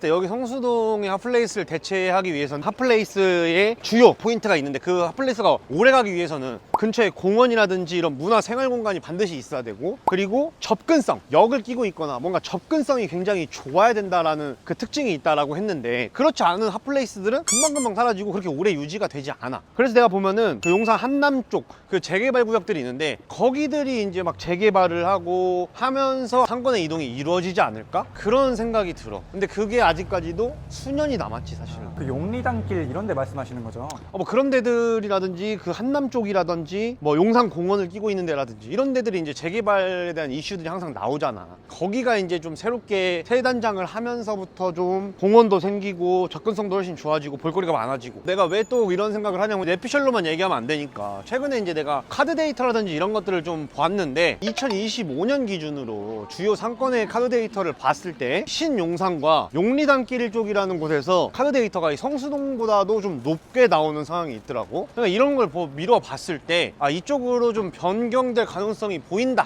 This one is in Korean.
근데 여기 성수동의 핫플레이스를 대체하기 위해서는 핫플레이스의 주요 포인트가 있는데 그 핫플레이스가 오래 가기 위해서는 근처에 공원이라든지 이런 문화 생활 공간이 반드시 있어야 되고 그리고 접근성 역을 끼고 있거나 뭔가 접근성이 굉장히 좋아야 된다라는 그 특징이 있다라고 했는데 그렇지 않은 핫플레이스들은 금방금방 사라지고 그렇게 오래 유지가 되지 않아. 그래서 내가 보면은 그 용산 한남 쪽 그 재개발 구역들이 있는데 거기들이 이제 막 재개발을 하고 하면서 상권의 이동이 이루어지지 않을까? 그런 생각이 들어. 근데 그게 아직까지도 수년이 남았지 사실은 그 용리단길 이런 데 말씀하시는 거죠? 어, 뭐 그런 데들이라든지 그 한남 쪽이라든지 뭐 용산 공원을 끼고 있는 데라든지 이런 데들이 이제 재개발에 대한 이슈들이 항상 나오잖아. 거기가 이제 좀 새롭게 새 단장을 하면서부터 좀 공원도 생기고 접근성도 훨씬 좋아지고 볼거리가 많아지고 내가 왜 또 이런 생각을 하냐면 내피셜로만 얘기하면 안 되니까 최근에 이제 내가 카드 데이터라든지 이런 것들을 좀 봤는데 2025년 기준으로 주요 상권의 카드 데이터를 봤을 때 신용산과 용 리단길 쪽이라는 곳에서 카드 데이터가 이 성수동보다도 좀 높게 나오는 상황이 있더라고. 그러니까 이런 걸 보- 미뤄 봤을 때 아, 이쪽으로 좀 변경될 가능성이 보인다.